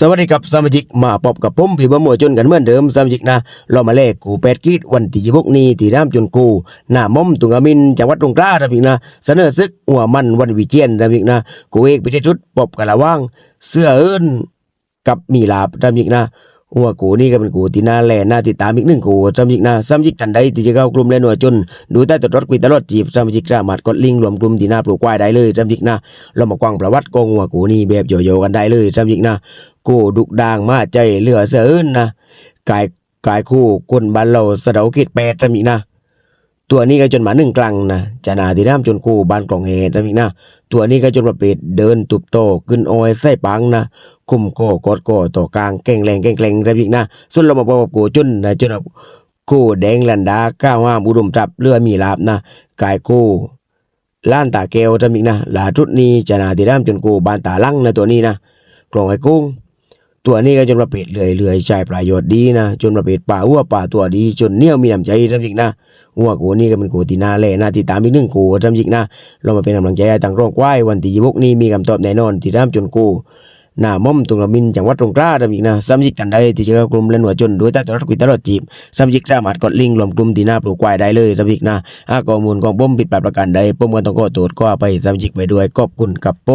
สวัสดีครับสมาชิกมาพบกับผมพี่บะหมวจนกันเหมือนเดิมสมาชิกนะเรามาเลขกูแปดกีดวันที่ยี่กนี้ที่น้ำจนกูหน้ามอมตุงอามินจังหวัดตรงกล้าครับพี่นะเสนอซึกหัวมันวันวิเชียนครับพี่นะกูเอกพิเทชุดปบกะละว่างเสื้อเอิญกับมีลาบครับพี่นะหัวกูนี่ก็เป็นกูที่น่าแลน่าติดตามอีกหนึ่งกูสมาชิกนะสมาชิกทันใดที่จะเข้ากลุ่มเล่นหัวจน ดูใต้ตัวรถกุยตลอดจีบสมาชิกสามารถกดลิงก์รวมกลุ่มที่หน้าปลูกควายได้เลยสมาชิกนะเรามากวางประวัติกองหัวกูนี่แบบโยๆกันได้เลยสมาชิกนะ กูดุกดางมาใจเหลือเสือนนะกายกายคู่คนบ้านเราสะเดาคิดแปดจำอีกนะ ตัวนี้ก็จนหมาหนึ่งกลางนะจะนาที่น้ำจนกูบ้านกล่องเฮจำอีกนะ ตัวนี้ก็จนประเภทเดินตุบโตขึ้นออยไส้ปังนะคุมโกกดโกต่อกลางเก่งแรงเก่งแรงจำอีกนะส่วนเรามาบอกกูจนนะจนกูแดงลันดาก้าวห้ามอุดมทรัพย์เรือมีลาบนะกายกูล้านตาแก้วจำอีกนะหลาทุดนี้จะนาที่น้ำจนกูบ้านตาลังนะตัวนี้นะกล่องไอ้กุ้ง ตัวนี้ก็จนประเภทเลื่อยเลื่อยใช้ประโยชน์ดีนะ จนประเภทป่าหัวป่าตัวดี จนเนี่ยมีน้ำใจทำจริงนะหัวกูนี่ก็เป็นกูตีนาแล่นะติดตามอีกหนึ่งกูทำจริงนะ เรามาเป็นกำลังใจต่างร่องควายวันที่ยี่กนี้มีคำตอบแน่นอนที่ร่ำจนกูหน้าม่อมตรงละมินจังหวัดตรงกล้าทำจริงนะสมาชิกทันใดที่เข้ากลุ่มเล่นหัวจนด้วยต่ตลอดกุยตลอดจีบสมาชิกสามารถกดลิงรวมกลุ่มที่หน้าปลูกควายได้เลยสมาชิกนะหากข้อมูลของผมผิดพลาดประการใดผมก็ต้องขอโทษก็ไปสมาชิกไปด้วยขอบคุณกับโป